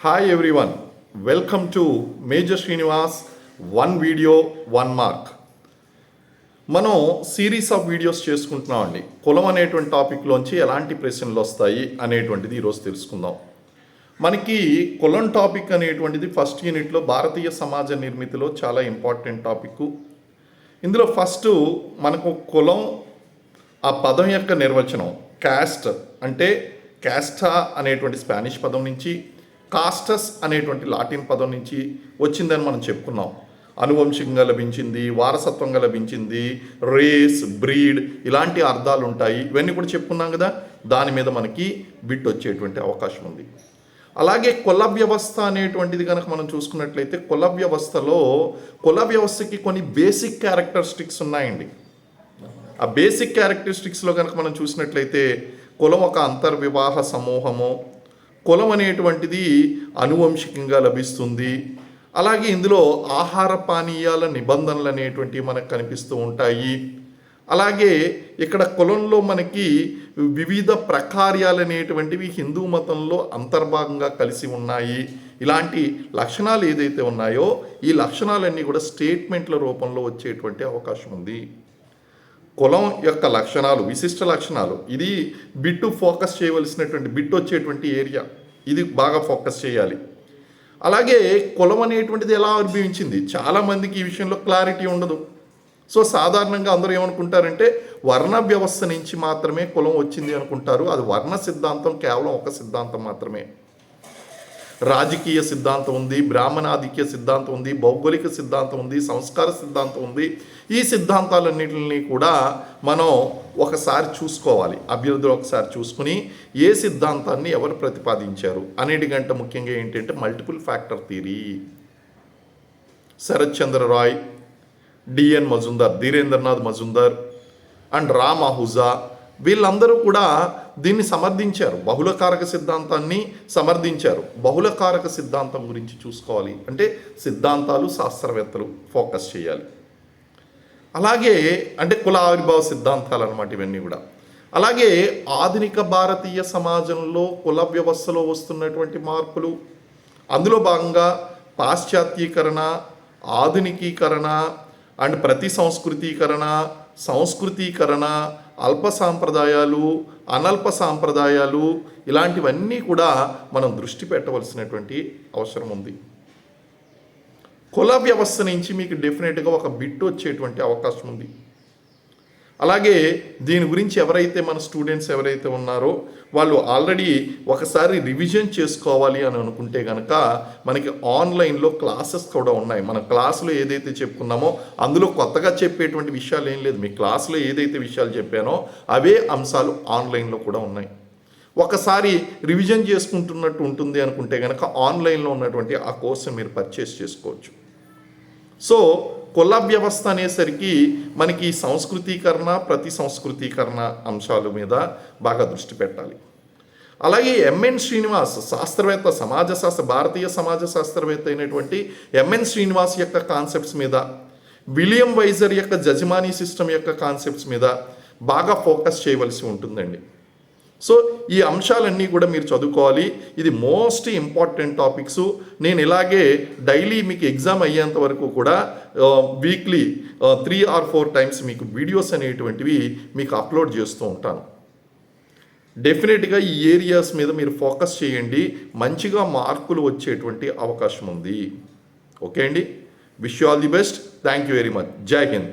Hi everyone welcome to major Srinivas one video one mark మనం series of videos చేసుకుంటున్నామండి కులం అనేటువంటి టాపిక్లోంచి ఎలాంటి ప్రశ్నలు వస్తాయి అనేటువంటిది ఈరోజు తెలుసుకుందాం. మనకి కులం టాపిక్ అనేటువంటిది ఫస్ట్ యూనిట్లో భారతీయ సమాజ నిర్మితిలో చాలా ఇంపార్టెంట్ టాపిక్ ఇందులో ఫస్ట్ మనకు కులం ఆ పదం యొక్క నిర్వచనం క్యాస్ట్ అంటే క్యాస్టా అనేటువంటి స్పానిష్ పదం నుంచి కాస్టస్ అనేటువంటి లాటిన్ పదం నుంచి వచ్చిందని మనం చెప్పుకున్నాం. అనువంశికంగా లభించింది వారసత్వంగా లభించింది రేస్ బ్రీడ్ ఇలాంటి అర్థాలు ఉంటాయి. ఇవన్నీ కూడా చెప్పుకున్నాం కదా. దాని మీద మనకి బిట్ వచ్చేటువంటి అవకాశం ఉంది. అలాగే కుల వ్యవస్థ అనేటువంటిది కనుక మనం చూసుకున్నట్లయితే కుల వ్యవస్థలో కుల వ్యవస్థకి కొన్ని బేసిక్ క్యారెక్టరిస్టిక్స్ ఉన్నాయండి. ఆ బేసిక్ క్యారెక్టరిస్టిక్స్లో కనుక మనం చూసినట్లయితే కులం ఒక అంతర్వివాహ సమూహము కులం అనేటువంటిది అనువంశికంగా లభిస్తుంది. అలాగే ఇందులో ఆహార పానీయాల నిబంధనలు అనేటువంటివి మనకు కనిపిస్తూ ఉంటాయి. అలాగే ఇక్కడ కులంలో మనకి వివిధ ప్రకార్యాలు అనేటువంటివి హిందూ మతంలో అంతర్భాగంగా కలిసి ఉన్నాయి. ఇలాంటి లక్షణాలు ఏదైతే ఉన్నాయో ఈ లక్షణాలన్నీ కూడా స్టేట్మెంట్ల రూపంలో వచ్చేటువంటి అవకాశం ఉంది. కులం యొక్క లక్షణాలు విశిష్ట లక్షణాలు ఇది బిట్టు ఫోకస్ చేయవలసినటువంటి బిట్ వచ్చేటువంటి ఏరియా. ఇది బాగా ఫోకస్ చేయాలి. అలాగే కులం అనేటువంటిది ఎలా ఆవిర్భవించింది చాలామందికి ఈ విషయంలో క్లారిటీ ఉండదు. సో సాధారణంగా అందరూ ఏమనుకుంటారంటే వర్ణ వ్యవస్థ నుంచి మాత్రమే కులం వచ్చింది అనుకుంటారు. అది వర్ణ సిద్ధాంతం కేవలం ఒక సిద్ధాంతం మాత్రమే. రాజకీయ సిద్ధాంతం ఉంది బ్రాహ్మణాధిక్య సిద్ధాంతం ఉంది భౌగోళిక సిద్ధాంతం ఉంది సంస్కార సిద్ధాంతం ఉంది. ఈ సిద్ధాంతాలన్నింటిని కూడా మనం ఒకసారి చూసుకోవాలి. అభ్యర్థులు ఒకసారి చూసుకుని ఏ సిద్ధాంతాన్ని ఎవరు ప్రతిపాదించారు అన్నిటికంటే ముఖ్యంగా ఏంటంటే multiple factor theory Sarat Chandra Roy D N Majumdar Dhirendranath Majumdar and Ram Ahuja వీళ్ళందరూ కూడా దీన్ని సమర్థించారు. బహుళకారక సిద్ధాంతాన్ని సమర్థించారు. బహుళకారక సిద్ధాంతం గురించి చూసుకోవాలి అంటే సిద్ధాంతాలు శాస్త్రవేత్తలు ఫోకస్ చేయాలి. అలాగే అంటే కుల ఆవిర్భావ సిద్ధాంతాలు అనమాట ఇవన్నీ కూడా. అలాగే ఆధునిక భారతీయ సమాజంలో కుల వ్యవస్థలో వస్తున్నటువంటి మార్పులు అందులో భాగంగా పాశ్చాత్యీకరణ ఆధునికీకరణ అండ్ ప్రతి సంస్కృతీకరణ సంస్కృతీకరణ అల్ప సాంప్రదాయాలు అనల్ప సాంప్రదాయాలు ఇలాంటివన్నీ కూడా మనం దృష్టి పెట్టవలసినటువంటి అవసరం ఉంది. కుల వ్యవస్థ నుంచి మీకు డెఫినెట్గా ఒక బిట్ వచ్చేటువంటి అవకాశం ఉంది. అలాగే దీని గురించి ఎవరైతే మన స్టూడెంట్స్ ఎవరైతే ఉన్నారో వాళ్ళు ఆల్రెడీ ఒకసారి రివిజన్ చేసుకోవాలి అని అనుకుంటే కనుక మనకి ఆన్లైన్లో క్లాసెస్ కూడా ఉన్నాయి. మన క్లాసులో ఏదైతే చెప్పుకున్నామో అందులో కొత్తగా చెప్పేటువంటి విషయాలు ఏం లేదు. మీ క్లాసులో ఏదైతే విషయాలు చెప్పానో అవే అంశాలు ఆన్లైన్లో కూడా ఉన్నాయి. ఒకసారి రివిజన్ చేసుకుంటున్నట్టు ఉంటుంది అనుకుంటే కనుక ఆన్లైన్లో ఉన్నటువంటి ఆ కోర్సు మీరు పర్చేస్ చేసుకోవచ్చు. సో కుల వ్యవస్థ అనేసరికి మనకి సంస్కృతీకరణ ప్రతి సంస్కృతీకరణ అంశాల మీద బాగా దృష్టి పెట్టాలి. అలాగే ఎంఎన్ శ్రీనివాస్ శాస్త్రవేత్త సమాజ శాస్త్ర భారతీయ సమాజ శాస్త్రవేత్త అయినటువంటి ఎంఎన్ శ్రీనివాస్ యొక్క కాన్సెప్ట్స్ మీద విలియం వైజర్ యొక్క జజమానీ సిస్టమ్ యొక్క కాన్సెప్ట్స్ మీద బాగా ఫోకస్ చేయవలసి ఉంటుందండి. సో ఈ అంశాలన్నీ కూడా మీరు చదువుకోవాలి. ఇది మోస్ట్ ఇంపార్టెంట్ టాపిక్స్. నేను ఇలాగే డైలీ మీకు ఎగ్జామ్ అయ్యేంత వరకు కూడా weekly three or four times మీకు వీడియోస్ అనేటువంటివి మీకు అప్లోడ్ చేస్తూ ఉంటాను. డెఫినెట్గా ఈ ఏరియాస్ మీద మీరు ఫోకస్ చేయండి. మంచిగా మార్కులు వచ్చేటువంటి అవకాశం ఉంది. ఓకే అండి? Wish you all the best. Thank you very much. జై హింద్.